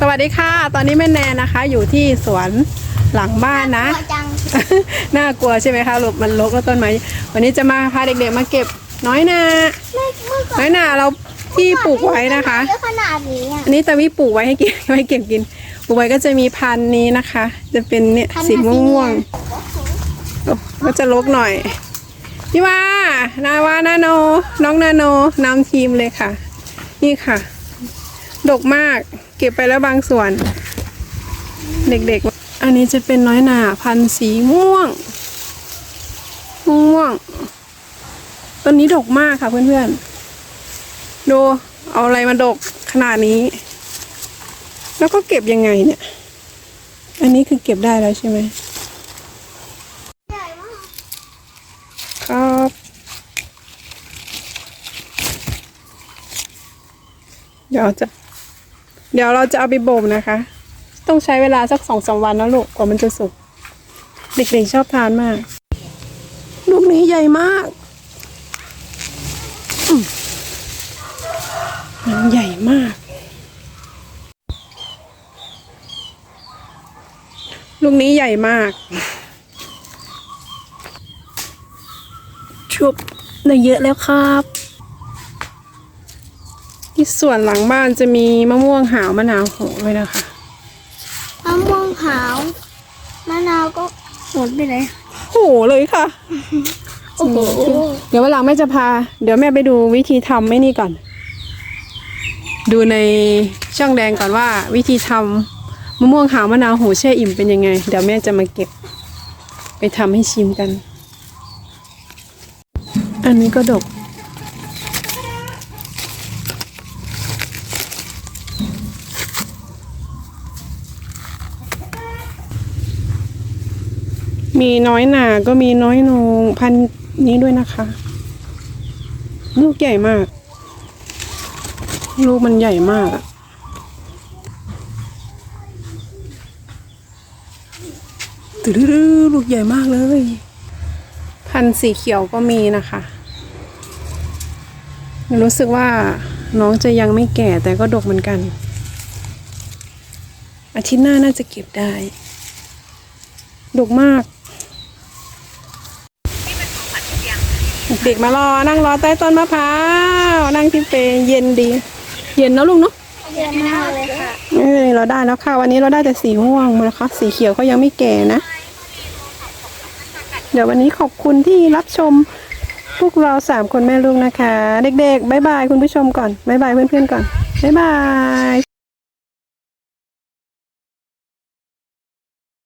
สวัสดีค่ะ ตอนนี้แม่แนนนะคะ อยู่ที่สวนหลังบ้านนะกลัวจัง น่ากลัวใช่ไหมคะหลบมันรกแล้วต้นไม้วันนี้จะมาพาเด็กๆมาเก็บน้อยนาเมื่อเมื่อก่อนน้อยนาเราที่ปลูกไว้นะคะเยอะขนาดนี้อะอันนี้ตะวิปลูกไว้ให้กินไว้เก็บกินปลูกไว้ก็จะมีพันธุ์นี้นะคะ จะเป็นเนี่ยสีม่วงๆโอ้ก็จะรกหน่อยพี่ว่านาวานาโน น้องนาโนนำทีมเลยค่ะ นี่ค่ะ ดกมาก เก็บไปแล้วบางส่วน เด็กๆ อันนี้จะเป็นน้อยหนาพันสีม่วง ม่วง ต้นนี้ดกมากค่ะเพื่อนๆ ดูเอาอะไรมาดกขนาดนี้ แล้วก็เก็บยังไงเนี่ย อันนี้คือเก็บได้แล้วใช่ไหมครับเดี๋ยวจะ เดี๋ยวเราจะเอาไปบ่มนะคะ ต้องใช้เวลาสักสองสามวันนะลูกกว่ามันจะสุก เด็กๆชอบทานมาก ลูกนี้ใหญ่มากมมันใหญ่มาก ลูกนี้ใหญ่มาก ชุบได้เยอะแล้วครับ ที่ส่วนหลังบ้านจะมีมะม่วงหาวมะนาวโหด้วยนะคะมะม่วงหาวมะนาวก็หมดไปเลยโหเลยค่ะโอ้โหเดี๋ยววันหลังแม่จะพา เดี๋ยวแม่ไปดูวิธีทำไม่นี่ก่อน ดูในช่องแดงก่อนว่า วิธีทำมะม่วงหาวมะนาวโหแช่อิ่มเป็นยังไง เดี๋ยวแม่จะมาเก็บ ไปทำให้ชิมกัน อันนี้ก็ดก มีน้อยหนาก็มีน้อยโหนงพันธุ์นี้ด้วยนะคะ ลูกใหญ่มาก ลูกมันใหญ่มากอะตืดๆลูกใหญ่มากเลย พันธุ์สีเขียวก็มีนะคะ รู้สึกว่าน้องจะยังไม่แก่แต่ก็ดกเหมือนกัน อาทิตย์หน้าน่าจะเก็บได้ ดกมาก ด็กมารอนั่งรอใต้ต้นมะพร้าวนั่งที่เปรย์เย็นดี เย็นเนอะลูกเนาะเยอะมากเลยค่ะเอ้ยเราได้แล้วค่ะ วันนี้เราได้แต่สีม่วงมานะคะสีเขียวก็ยังไม่แก่นะ เดี๋ยววันนี้ขอบคุณที่รับชมพวกเราสามคนแม่ลูกนะคะ เด็กๆบายบายคุณผู้ชมก่อนบายบายเพื่อนๆก่อนบายบาย